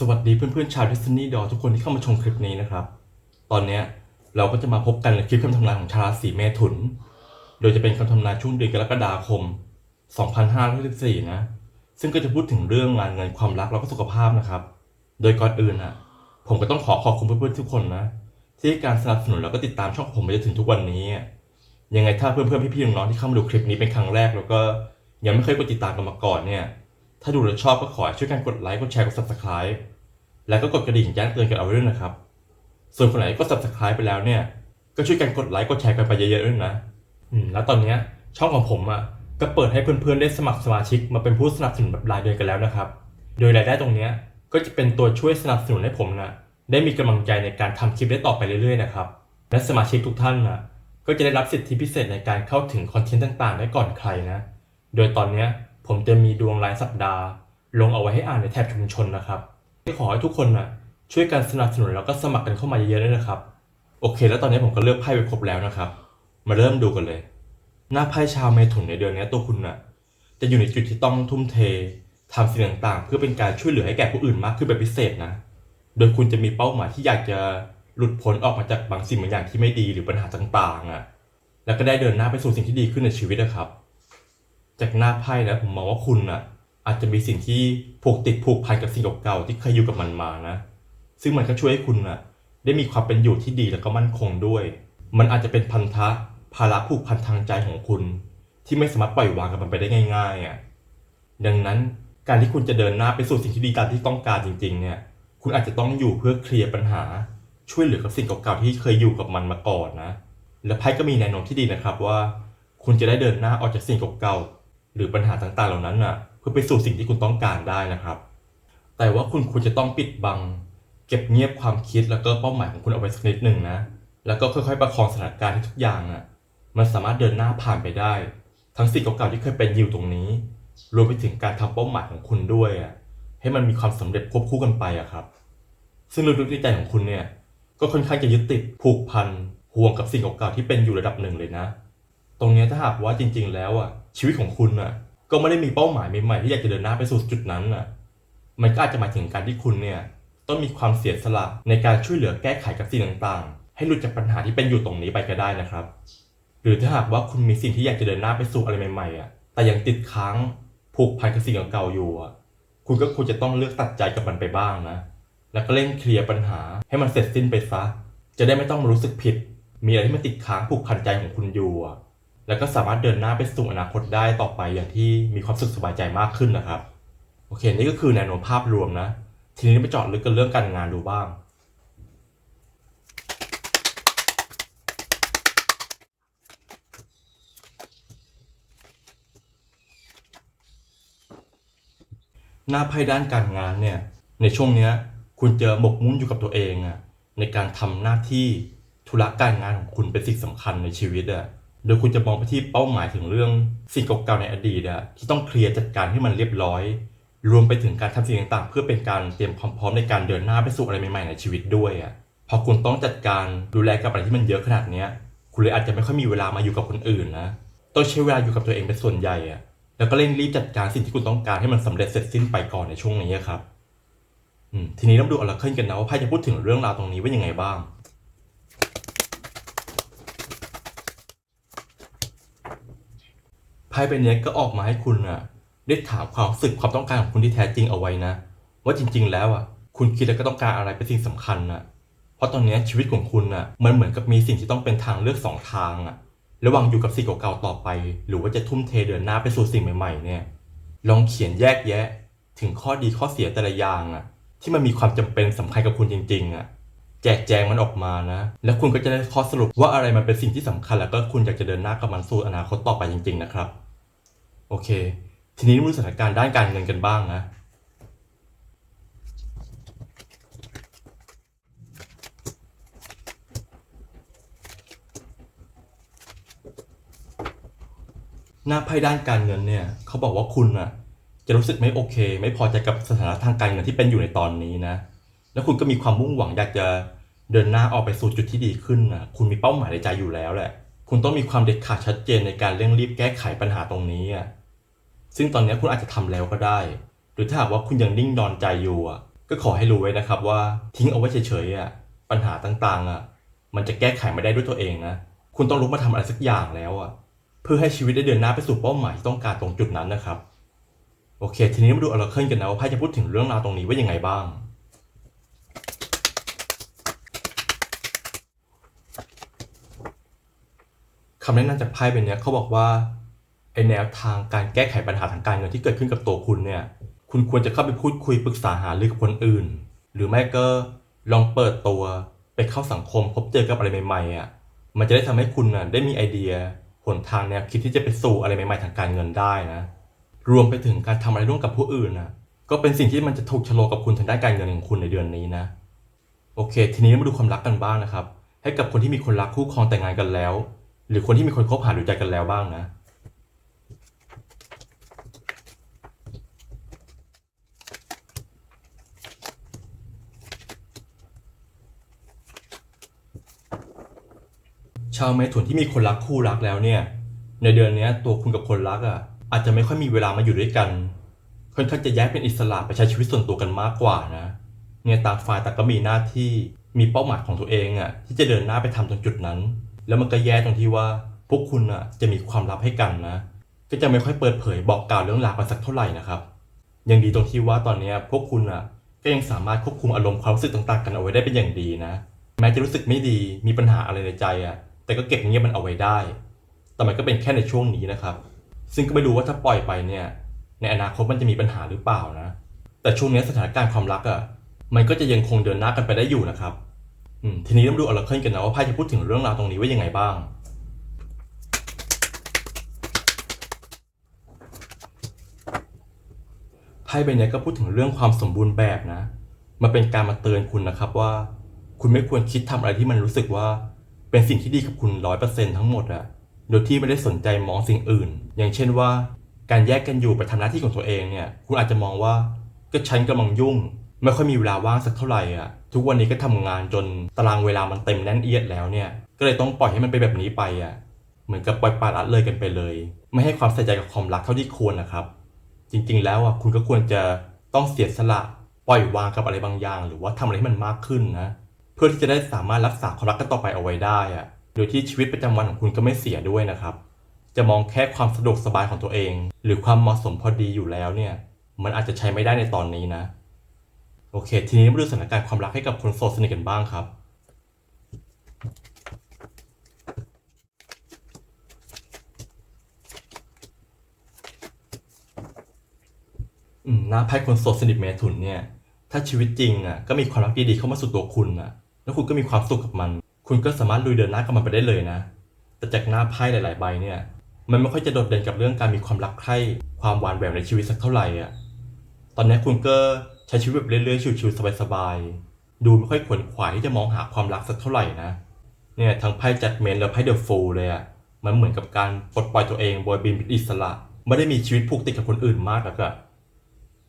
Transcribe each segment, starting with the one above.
สวัสดีเพื่อนๆชาวดิสนีย์ดอทุกคนที่เข้ามาชมคลิปนี้นะครับ ตอนนี้เราก็จะมาพบกันในคลิปคำทำนายของชาวราศีเมถุน โดยจะเป็นคำทำนายช่วงเดือนกรกฎาคม 2564 นะ ซึ่งก็จะพูดถึงเรื่องงานเงินความรักแล้วก็สุขภาพนะครับ โดยก่อนอื่นอะ ผมก็ต้องขอขอบคุณเพื่อนๆทุกคนนะ ที่การสนับสนุนแล้วก็ติดตามช่องผมมาจนถึงทุกวันนี้ ยังไงถ้าเพื่อนๆพี่ๆน้องๆที่เข้ามาดูคลิปนี้เป็นครั้งแรก แล้วก็ยังไม่เคยกดติดตามกันมาก่อนเนี่ย ถ้าดูแล้วชอบก็ขอช่วยกันกดไลค์ กดแชร์ กด subscribe แล้วก็กดกระดิ่งแจ้งเตือนกันเอาไว้ด้วยนะครับ ส่วนคนไหนก็ subscribe ไปแล้วเนี่ย ก็ช่วยกันกดไลค์ กดแชร์กันไปเยอะๆด้วยนะ อืม แล้วตอนเนี้ยช่องของผมอะก็เปิดให้เพื่อนๆได้สมัครสมาชิกมาเป็นผู้สนับสนุนแบบรายเดือนกันแล้วนะครับ โดยรายได้ตรงเนี้ยก็จะเป็นตัวช่วยสนับสนุนให้ผมนะได้มีกำลังใจในการทำคลิปได้ต่อไปเรื่อยๆนะครับ และสมาชิกทุกท่านนะก็จะได้รับสิทธิพิเศษในการเข้าถึงคอนเทนต์ต่างๆ ได้ก่อนใครนะ โดยตอนเนี้ย ผมจะมีดวงรายสัปดาห์ ลงเอาไว้ให้อ่านในแท็บชุมชนนะครับขอให้ทุกคนนะช่วยกันสนับสนุนแล้วก็สมัครกันเข้ามาเยอะๆด้วยนะครับ โอเค แล้วตอนนี้ผมก็เลือกไพ่ไปครบแล้วนะครับ มาเริ่มดูกันเลย หน้าไพ่ชาวเมถุนในเดือนนี้ตัวคุณน่ะจะอยู่ในจุดที่ต้องทุ่มเททำสิ่งต่างๆ เพื่อเป็นการช่วยเหลือให้แก่ผู้อื่นมากขึ้นเป็นพิเศษนะ โดยคุณจะมีเป้าหมายที่อยากจะหลุดพ้นออกมาจากบางสิ่งบางอย่างที่ไม่ดีหรือปัญหาต่างๆอะ แล้วก็ได้เดินหน้าไปสู่สิ่งที่ดีขึ้นในชีวิตนะครับ จากหน้าไพ่แล้วผมมองว่าคุณน่ะ อาจจะมีสิ่งที่ผูกติดผูกพันกับสิ่งเก่าๆที่เคยอยู่กับมันมานะ ซึ่งมันก็ช่วยให้คุณน่ะ ได้มีความเป็นอยู่ที่ดีแล้วก็มั่นคงด้วย มันอาจจะเป็นพันธะภาระผูกพันทางใจของคุณ ที่ไม่สามารถปล่อยวางกับมันไปได้ง่าย ๆอะดังนั้นการที่คุณจะเดินหน้าไปสู่สิ่งที่ดีตามที่ต้องการจริง ๆ เนี่ย คุณอาจจะต้องอยู่เพื่อเคลียร์ปัญหา ช่วยเหลือกับสิ่งเก่าๆที่เคยอยู่กับมันมาก่อนนะ และไพ่ก็มีแนวโน้มที่ดีนะครับว่า คุณจะได้เดินหน้าออกจากสิ่งเก่าๆ หรือปัญหาต่างๆเหล่านั้นน่ะ เพื่อไปสู่สิ่งที่คุณต้องการได้นะครับ แต่ว่าคุณควรจะต้องปิดบัง เก็บเงียบความคิดแล้วก็เป้าหมายของคุณเอาไว้สักนิดหนึ่งนะ แล้วก็ค่อยๆ ประคองสถานการณ์ให้ทุกอย่างน่ะ มันสามารถเดินหน้าผ่านไปได้ ทั้งสิ่งเก่าๆที่เคยเป็นอยู่ตรงนี้ รวมไปถึงการทำเป้าหมายของคุณด้วยอะให้มันมีความสำเร็จควบคู่กันไปอะครับ ซึ่งลึกๆในใจของคุณเนี่ย ก็ค่อนข้างจะยึดติดผูกพันห่วงกับสิ่งเก่าๆที่เป็นอยู่ระดับหนึ่งเลยนะ ตรงนี้ถ้าหากว่าจริง ๆ แล้วอะ ชีวิตของคุณอะ ก็ไม่ได้มีเป้าหมายใหม่ๆที่อยากจะเดินหน้าไปสู่จุดนั้นอะ มันก็อาจจะหมายถึงการที่คุณเนี่ยต้องมีความเสียสละในการช่วยเหลือแก้ไขกับสิ่งต่างๆ ให้หลุดจากปัญหาที่เป็นอยู่ตรงนี้ไปก็ได้นะครับ หรือถ้าหากว่าคุณมีสิ่งที่อยากจะเดินหน้าไปสู่อะไรใหม่ๆอะ แต่ยังติดค้างผูกพันกับสิ่งเก่าๆอยู่อะ คุณก็ควรจะต้องเลือกตัดใจกับมันไปบ้างนะ แล้วก็เร่งเคลียร์ปัญหาให้มันเสร็จสิ้นไปซะ จะได้ไม่ต้องมารู้สึกผิด มีอะไรที่มันติดค้างผูกพันใจของคุณอยู่อะ แล้วก็สามารถเดินหน้าไปสู่อนาคตได้ต่อไปอย่างที่มีความสุขสบายใจมากขึ้นนะครับ โอเค นี่ก็คือแนวโน้มภาพรวมนะ ทีนี้ไปเจาะลึกกันเรื่องการงานดูบ้าง หน้าไพ่ด้านการงานเนี่ย ในช่วงเนี้ยคุณเจอหมกมุ่นอยู่กับตัวเองอะในการทำหน้าที่ธุระการงานของคุณเป็นสิ่งสำคัญในชีวิตอะ โดยคุณจะมองไปที่เป้าหมายถึงเรื่องสิ่งเก่าๆในอดีตอะที่ต้องเคลียร์จัดการให้มันเรียบร้อย รวมไปถึงการทำสิ่งต่างๆ เพื่อเป็นการเตรียมความพร้อมในการเดินหน้าไปสู่อะไรใหม่ๆในชีวิตด้วยอะพอคุณต้องจัดการดูแลกับอะไรที่มันเยอะขนาดเนี้ย คุณเลยอาจจะไม่ค่อยมีเวลามาอยู่กับคนอื่นนะต้องใช้เวลาอยู่กับตัวเองเป็นส่วนใหญ่อะแล้วก็เร่งรีบจัดการสิ่งที่คุณต้องการให้มันสำเร็จเสร็จสิ้นไปก่อนในช่วงนี้ครับทีนี้เรามาดูออร์เคิลกันนะว่าไพ่จะพูดถึงเรื่องราวตรงนี้ว่ายังไงบ้าง พ่ใบเนี้ยก็ออกมาให้คุณอะ ได้ถามความรู้สึกความต้องการของคุณที่แท้จริงเอาไว้นะ ว่าจริง ๆ แล้วอะ คุณคิดแล้วก็ต้องการอะไรเป็นสิ่งสำคัญน่ะ เพราะตอนนี้ชีวิตของคุณอะ มันเหมือนกับมีสิ่งที่ต้องเป็นทางเลือกสองทางอะ ระหว่างอยู่กับสิ่งเก่าๆต่อไป หรือว่าจะทุ่มเทเดินหน้าไปสู่สิ่งใหม่ๆ เนี่ย ลองเขียนแยกแยะ ถึงข้อดีข้อเสียแต่ละอย่างอะ ที่มันมีความจำเป็นสำคัญกับคุณจริง ๆ อะแจกแจงมันออกมานะ แล้วคุณก็จะได้ข้อสรุปว่าอะไรมันเป็นสิ่งที่สำคัญ แล้วก็คุณอยากจะเดินหน้ากับมันสู่อนาคตต่อไปจริง ๆ นะครับ โอเค ทีนี้มาดูสถานการณ์ด้านการเงินกันบ้างนะ หน้าไพ่ด้านการเงินเนี่ยเขาบอกว่าคุณน่ะจะรู้สึกไม่โอเค ไม่พอใจกับสถานะทางการเงินที่เป็นอยู่ในตอนนี้นะ แล้วคุณก็มีความมุ่งหวังอยากจะเดินหน้าออกไปสู่จุดที่ดีขึ้นนะคุณมีเป้าหมายในใจอยู่แล้วแหละ คุณต้องมีความเด็ดขาดชัดเจนในการเร่งรีบแก้ไขปัญหาตรงนี้อะ ซึ่งตอนนี้คุณอาจจะทำแล้วก็ได้ หรือถ้าหากว่าคุณยังนิ่งนอนใจอยู่อะ ก็ขอให้รู้ไว้นะครับว่าทิ้งเอาไว้เฉยๆอะปัญหาต่างๆ อะ มันจะแก้ไขไม่ได้ด้วยตัวเองนะ คุณต้องลุกมาทำอะไรสักอย่างแล้วอะ เพื่อให้ชีวิตได้เดินหน้าไปสู่เป้าหมายที่ต้องการตรงจุดนั้นนะครับ โอเค ทีนี้มาดูอ r รเคิลกันนะว่าไพ่จะพูดถึงเรื่องราวตรงนี้ว่ายังไงบ้างคำแนะนำจากไพ่เป็นเนี้ยเขาบอกว่า แนวทางการแก้ไขปัญหาทางการเงินที่เกิดขึ้นกับตัวคุณเนี่ย คุณควรจะเข้าไปพูดคุยปรึกษาหารือกับคนอื่น หรือไม่ก็ลองเปิดตัวไปเข้าสังคมพบเจอกับอะไรใหม่ๆอะ มันจะได้ทำให้คุณน่ะได้มีไอเดียหนทางแนวคิดที่จะไปสู่อะไรใหม่ๆทางการเงินได้นะ รวมไปถึงการทำอะไรร่วมกับผู้อื่นน่ะ ก็เป็นสิ่งที่มันจะถูกชะโลกับคุณทางด้านการเงินของคุณในเดือนนี้นะ โอเค ทีนี้มาดูความรักกันบ้างนะครับ ให้กับคนที่มีคนรักคู่ครองแต่งงานกันแล้ว หรือคนที่มีคนคบหาดูใจกันแล้วบ้างนะ ชาวเมถุนที่มีคนรักคู่รักแล้วเนี่ย ในเดือนนี้ตัวคุณกับคนรักอะ อาจจะไม่ค่อยมีเวลามาอยู่ด้วยกันค่อนข้างจะแยกเป็นอิสระไปใช้ชีวิตส่วนตัวกันมากกว่านะ เนี่ยต่างฝ่ายต่างก็มีหน้าที่มีเป้าหมายของตัวเองอะที่จะเดินหน้าไปทำตรงจุดนั้น แล้วมันก็แย่ตรงที่ว่าพวกคุณอะจะมีความลับให้กันนะ ก็จะไม่ค่อยเปิดเผยบอกกล่าวเรื่องราวกันสักเท่าไหร่นะครับยังดีตรงที่ว่าตอนนี้พวกคุณอะก็ยังสามารถควบคุมอารมณ์ความรู้สึกต่างๆ กันเอาไว้ได้เป็นอย่างดีนะ แม้จะรู้สึกไม่ดีมีปัญหาอะไรในใจอะ แต่ก็เก็บเงียบมันเอาไว้ได้ แต่มันก็เป็นแค่ในช่วงนี้นะครับ ซึ่งก็ไม่รู้ว่าถ้าปล่อยไปเนี่ย ในอนาคตมันจะมีปัญหาหรือเปล่านะ แต่ช่วงนี้สถานการณ์ความรักอะ มันก็จะยังคงเดินหน้ากันไปได้อยู่นะครับ อืม ทีนี้ต้องดูอราเคิลกันนะว่าไพ่จะพูดถึงเรื่องราวตรงนี้ว่ายังไงบ้าง ไพ่ใบเนี้ยก็พูดถึงเรื่องความสมบูรณ์แบบนะ มันเป็นการมาเตือนคุณนะครับว่า คุณไม่ควรคิดทำอะไรที่มันรู้สึกว่า เป็นสิ่งที่ดีกับคุณร้อยเปอร์เซ็นทั้งหมดอะโดยที่ไม่ได้สนใจมองสิ่งอื่น อย่างเช่นว่า การแยกกันอยู่ไปทำหน้าที่ของตัวเองเนี่ย คุณอาจจะมองว่าก็ฉันกำลังยุ่ง ไม่ค่อยมีเวลาว่างสักเท่าไหร่อะ ทุกวันนี้ก็ทำงานจนตารางเวลามันเต็มแน่นเอียดแล้วเนี่ย ก็เลยต้องปล่อยให้มันไปแบบนี้ไปอะ เหมือนกับปล่อยปละละเลยกันไปเลย ไม่ให้ความใส่ใจกับความรักเท่าที่ควรนะครับ จริงๆ แล้วอะคุณก็ควรจะต้องเสียสละ ปล่อยวางกับอะไรบางอย่าง หรือว่าทำอะไรให้มันมากขึ้นนะ เพื่อที่จะได้สามารถรักษาความรักกันต่อไปเอาไว้ได้อะโดยที่ชีวิตประจำวันของคุณก็ไม่เสียด้วยนะครับ จะมองแค่ความสะดวกสบายของตัวเอง หรือความเหมาะสมพอดีอยู่แล้วเนี่ย มันอาจจะใช้ไม่ได้ในตอนนี้นะ โอเค ทีนี้มาดูสถานการณ์ความรักให้กับคนโสดสนิทกันบ้างครับอืมหน้าไพ่คนโสดสนิทเมถุนเนี่ย ถ้าชีวิตจริงอะก็มีความรักดีๆเข้ามาสู่ตัวคุณอะ แล้วคุณก็มีความสุขกับมัน คุณก็สามารถลุยเดินหน้ากับมันไปได้เลยนะ แต่จากหน้าไพ่หลาย ๆ ใบเนี่ย มันไม่ค่อยจะโดดเด่นกับเรื่องการมีความรักใคร่ความหวานแหววในชีวิตสักเท่าไหร่อะ ตอนนี้คุณก็ใช้ชีวิตแบบเรื่อยๆ ชิวๆสบายๆ ดูไม่ค่อยขวนขวายที่จะมองหาความรักสักเท่าไหร่นะ เนี่ยทั้งไพ่จัดเมนและไพ่เดอะฟูลเลยอะ มันเหมือนกับการปลดปล่อยตัวเองบอยบินเป็นอิสระ ไม่ได้มีชีวิตผูกติดกับคนอื่นมากแล้วก็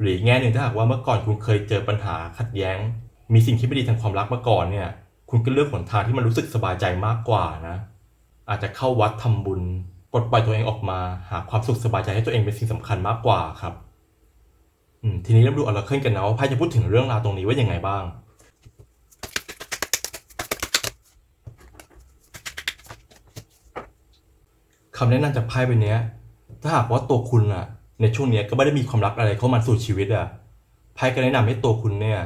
หรือแง่หนึ่งถ้าหากว่าเมื่อก่อนคุณเคยเจอปัญหาขัดแย้ง มีสิ่งที่ไม่ดีทางความรักมาก่อนเนี่ย คุณก็เลือกหนทางที่มันรู้สึกสบายใจมากกว่านะ อาจจะเข้าวัดทำบุญปลดปล่อยตัวเองออกมา หาความสุขสบายใจให้ตัวเองเป็นสิ่งสำคัญมากกว่าครับอืมทีนี้เราดูอราเคิลกันนะว่าไพ่จะพูดถึงเรื่องราวตรงนี้ว่ายังไงบ้างคำแนะนำจากไพ่ใบเนี้ยถ้าหากว่าตัวคุณอะในช่วงเนี้ยก็ไม่ได้มีความรักอะไรเข้ามาสู่ชีวิตอะไพ่ก็แนะนำให้ตัวคุณเนี่ย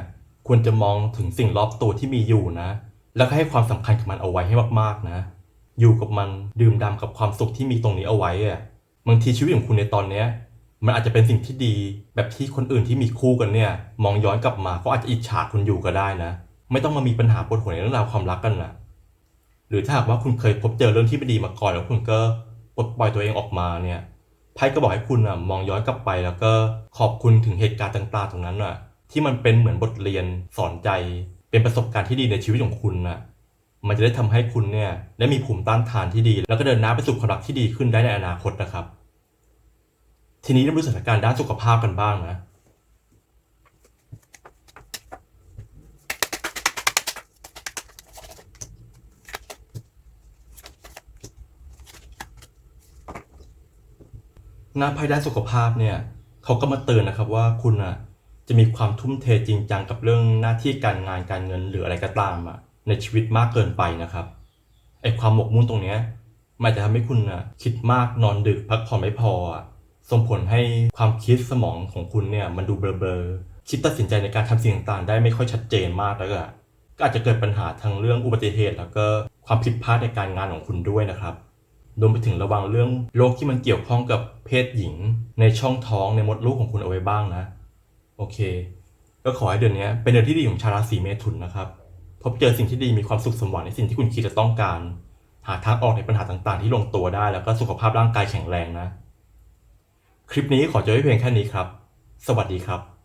ควรจะมองถึงสิ่งรอบตัวที่มีอยู่นะ แล้วก็ให้ความสำคัญกับมันเอาไว้ให้มากๆนะ อยู่กับมันดื่มด่ำกับความสุขที่มีตรงนี้เอาไว้อะบางทีชีวิตของคุณในตอนเนี้ยมันอาจจะเป็นสิ่งที่ดี แบบที่คนอื่นที่มีคู่กันเนี่ย มองย้อนกลับมาก็อาจจะอิจฉาคุณอยู่ก็ได้นะ ไม่ต้องมามีปัญหาปวดหัวในเรื่องราวความรักกันนะหรือถ้าหากว่าคุณเคยพบเจอเรื่องที่ไม่ดีมาก่อนแล้วคุณก็ปลดปล่อยตัวเองออกมาเนี่ยไพ่ก็บอกให้คุณอะมองย้อนกลับไปแล้วก็ขอบคุณถึงเหตุการณ์ต่างๆ ตรงนั้นอะ ที่มันเป็นเหมือนบทเรียนสอนใจ เป็นประสบการณ์ที่ดีในชีวิตของคุณน่ะมันจะได้ทำให้คุณเนี่ยได้มีภูมิต้านทานที่ดี แล้วก็เดินหน้าไปสู่ความรักที่ดีขึ้นได้ในอนาคตนะครับ ทีนี้เราดูสถานการณ์ด้านสุขภาพกันบ้างนะหน้าไพ่ด้านสุขภาพเนี่ยเขาก็มาเตือนนะครับว่าคุณอะ จะมีความทุ่มเทจริงจังกับเรื่องหน้าที่การงานการเงินหรืออะไรก็ตามอะในชีวิตมากเกินไปนะครับไอความหมกมุ่นตรงเนี้ยมันจะทำให้คุณอะคิดมากนอนดึกพักผ่อนไม่พออะส่งผลให้ความคิดสมองของคุณเนี่ยมันดูเบลอๆคิดตัดสินใจในการทำสิ่งต่างๆ ได้ไม่ค่อยชัดเจนมากแล้วก็ก็อาจจะเกิดปัญหาทางเรื่องอุบัติเหตุ แล้วก็ความผิดพลาดในการงานของคุณด้วยนะครับรวมไปถึงระวังเรื่องโรคที่มันเกี่ยวข้องกับเพศหญิง ในช่องท้องในมดลูกของคุณเอาไว้บ้างนะ โอเค ก็ขอให้เดือนนี้เป็นเดือนที่ดีของชาวราศีเมถุนนะครับ พบเจอสิ่งที่ดีมีความสุขสมหวังในสิ่งที่คุณคิดจะต้องการ หาทางออกในปัญหาต่างๆ ที่ลงตัวได้ แล้วก็สุขภาพร่างกายแข็งแรงนะ คลิปนี้ขอจบไว้เพียงแค่นี้ครับ สวัสดีครับ